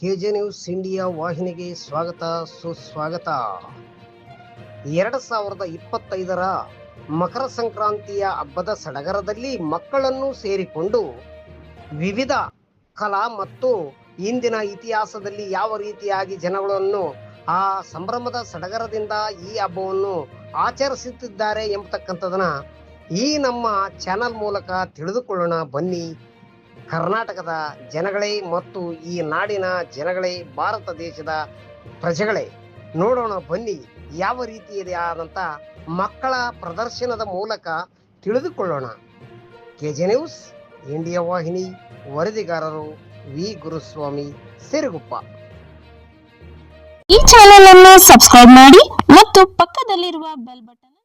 K J news India ವಾಹಿನಿಗೆ ಸ್ವಾಗತ, ಸುಸ್ವಾಗತ. ಎರಡು ಸಾವಿರದ ಇಪ್ಪತ್ತೈದರ ಮಕರ ಸಂಕ್ರಾಂತಿಯ ಹಬ್ಬದ ಸಡಗರದಲ್ಲಿ ಮಕ್ಕಳನ್ನು ಸೇರಿಕೊಂಡು ವಿವಿಧ ಕಲಾ ಮತ್ತು ಇಂದಿನ ಇತಿಹಾಸದಲ್ಲಿ ಯಾವ ರೀತಿಯಾಗಿ ಜನಗಳನ್ನು ಆ ಸಂಭ್ರಮದ ಸಡಗರದಿಂದ ಈ ಹಬ್ಬವನ್ನು ಆಚರಿಸುತ್ತಿದ್ದಾರೆ ಎಂಬತಕ್ಕಂಥದನ್ನ ಈ ನಮ್ಮ ಚಾನಲ್ ಮೂಲಕ ತಿಳಿದುಕೊಳ್ಳೋಣ. ಬನ್ನಿ ಕರ್ನಾಟಕದ ಜನಗಳೇ ಮತ್ತು ಈ ನಾಡಿನ ಜನಗಳೇ, ಭಾರತ ದೇಶದ ಪ್ರಜೆಗಳೇ, ನೋಡೋಣ ಬನ್ನಿ ಯಾವ ರೀತಿಯಾದಂಥ ಮಕ್ಕಳ ಪ್ರದರ್ಶನದ ಮೂಲಕ ತಿಳಿದುಕೊಳ್ಳೋಣ. ಕೆ ಜೆ ನ್ಯೂಸ್, ಇಂಡಿಯಾ ವಾಹಿನಿ, ವರದಿಗಾರರು ವಿ. ಗುರುಸ್ವಾಮಿ ಸಿರುಗುಪ್ಪ. ಈ ಚಾನೆಲ್ ಅನ್ನು ಸಬ್ಸ್ಕ್ರೈಬ್ ಮಾಡಿ ಮತ್ತು ಪಕ್ಕದಲ್ಲಿರುವ ಬೆಲ್ ಬಟನ್